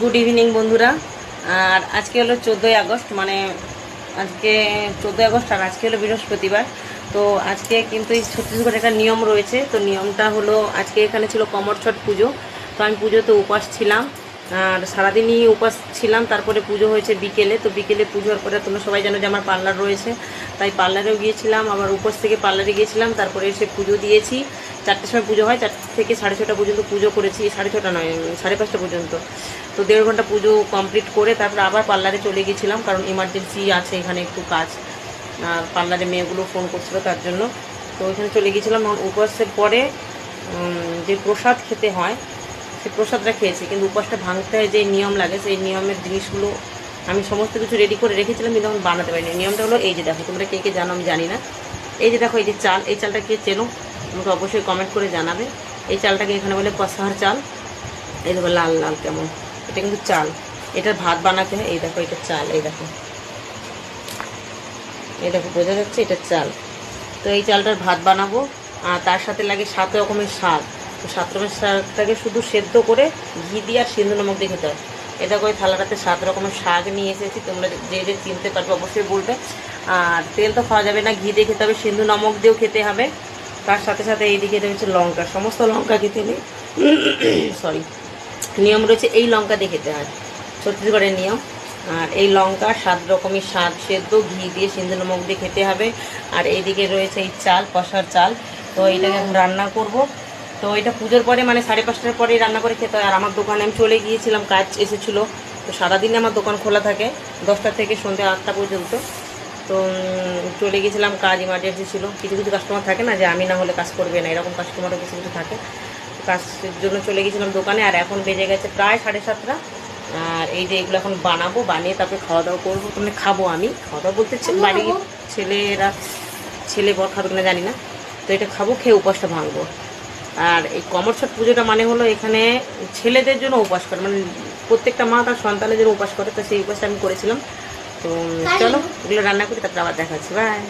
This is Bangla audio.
গুড ইভিনিং বন্ধুরা। আর আজকে হলো চোদ্দোই আগস্ট মানে আজকে চোদ্দোই আগস্ট আর আজকে হলো বৃহস্পতিবার। তো আজকে কিন্তু এই ছত্তিশগড়ে একটা নিয়ম রয়েছে। তো নিয়মটা হলো আজকে এখানে ছিল কমর ছট পুজো। তো আমি পুজোতে উপাস ছিলাম। আর সারাদিনই উপাস ছিলাম। তারপরে পুজো হয়েছে বিকেলে। তো বিকেলে পুজোর পরে তোমরা সবাই জানো যে আমার পার্লার রয়েছে। তাই পার্লারেও গিয়েছিলাম। আবার উপোস থেকে পার্লারে গিয়েছিলাম। তারপরে এসে পুজো দিয়েছি। চারটের সময় পুজো হয় চারটে থেকে সাড়ে ছটা পর্যন্ত পুজো করেছি, সাড়ে ছটা নয়, সাড়ে পাঁচটা পর্যন্ত। তো দেড় ঘণ্টা পুজো কমপ্লিট করে তারপরে আবার পার্লারে চলে গেছিলাম, কারণ ইমার্জেন্সি আছে এখানে একটু কাজ। আর পার্লারে মেয়েগুলো ফোন করছিল তার জন্য। তো ওইখানে চলে গেছিলাম এবং উপবাসের পরে যে প্রসাদ খেতে হয় সেই প্রসাদটা খেয়েছি। কিন্তু উপবাসটা ভাঙতে হয় যে নিয়ম লাগে, সেই নিয়মের জিনিসগুলো আমি সমস্ত কিছু রেডি করে রেখেছিলাম, কিন্তু আমি বানাতে পারিনি। নিয়মটা হলো এই যে দেখো, তোমরা কে কে জানো আমি জানি না। এই যে দেখো, এই যে চাল, এই চালটা কে চেনো? আমাকে অবশ্যই কমেন্ট করে জানাবে। এই চালটাকে এখানে বলে কষাহার চাল। এই দেখো লাল লাল কেমন। এটা কিন্তু চাল। এটার ভাত বানাতে হয়। এই দেখো, এটা চাল, এই দেখো। এই দেখো, বোঝা যাচ্ছে এটা চাল। তো এই চালটার ভাত বানাবো। আর তার সাথে লাগে সাত রকমের শাক। তো সাত রকমের শাকটাকে শুধু সেদ্ধ করে ঘি দিয়ে আর সিন্ধু নমক দিয়ে খেতে হয়। এটা করে থালাটাতে সাত রকমের শাক নিয়ে এসেছি। তোমরা যে যে চিনতে পারবে অবশ্যই বলবে। আর তেল তো খাওয়া যাবে না। ঘি দিয়ে খেতে হবে, সিন্ধু নমক দিয়েও খেতে হবে। তার সাথে সাথে এইদিকে রয়েছে লঙ্কা, সমস্ত লঙ্কা খেতে নেই। সরি নিয়ম রয়েছে এই লঙ্কা দিয়ে খেতে হয়। ছত্তিশগড়ের নিয়ম। আর এই লঙ্কা সাত রকমের শাক সেদ্ধ, ঘি দিয়ে সিন্ধু নমক দিয়ে খেতে হবে। আর এইদিকে রয়েছে এই চাল, কষার চাল। তো এইটাকে এখন রান্না করব। তো এটা পুজোর পরে মানে সাড়ে পাঁচটার পরেই রান্না করে খেতে হয়। আর আমার দোকানে আমি চলে গিয়েছিলাম, কাজ এসেছিল। তো সারাদিনে আমার দোকান খোলা থাকে, দশটা থেকে সন্ধ্যে আটটা পর্যন্ত। তো চলে গেছিলাম কাজ ইমার্জেন্সি ছিল। কিছু কিছু কাস্টমার থাকে না যে আমি না হলে কাজ করবে না এরকম কাস্টমারও কিছু কিছু থাকে। কাজের জন্য চলে গেছিলাম দোকানে আর এখন বেজে গেছে প্রায় সাড়ে সাতটা। আর এই যে এগুলো এখন বানাবো বানিয়ে তারপরে খাওয়া দাওয়া করব মানে খাব আমি। খাওয়া দাওয়া বলতে বাড়ির ছেলেরা ছেলে বর খাবে কিনা জানি না। তো এটা খাব খেয়ে উপাসটা ভাঙবো। আর এই কমর ছট পুজোটা মানে হলো এখানে ছেলেদের জন্য উপাস করে মানে প্রত্যেকটা মা তার সন্তানের জন্য উপাস করে তো সেই উপাসটা আমি করেছিলাম। তো চলো এগুলো রান্না করি তারপর আবার দেখাচ্ছি বাই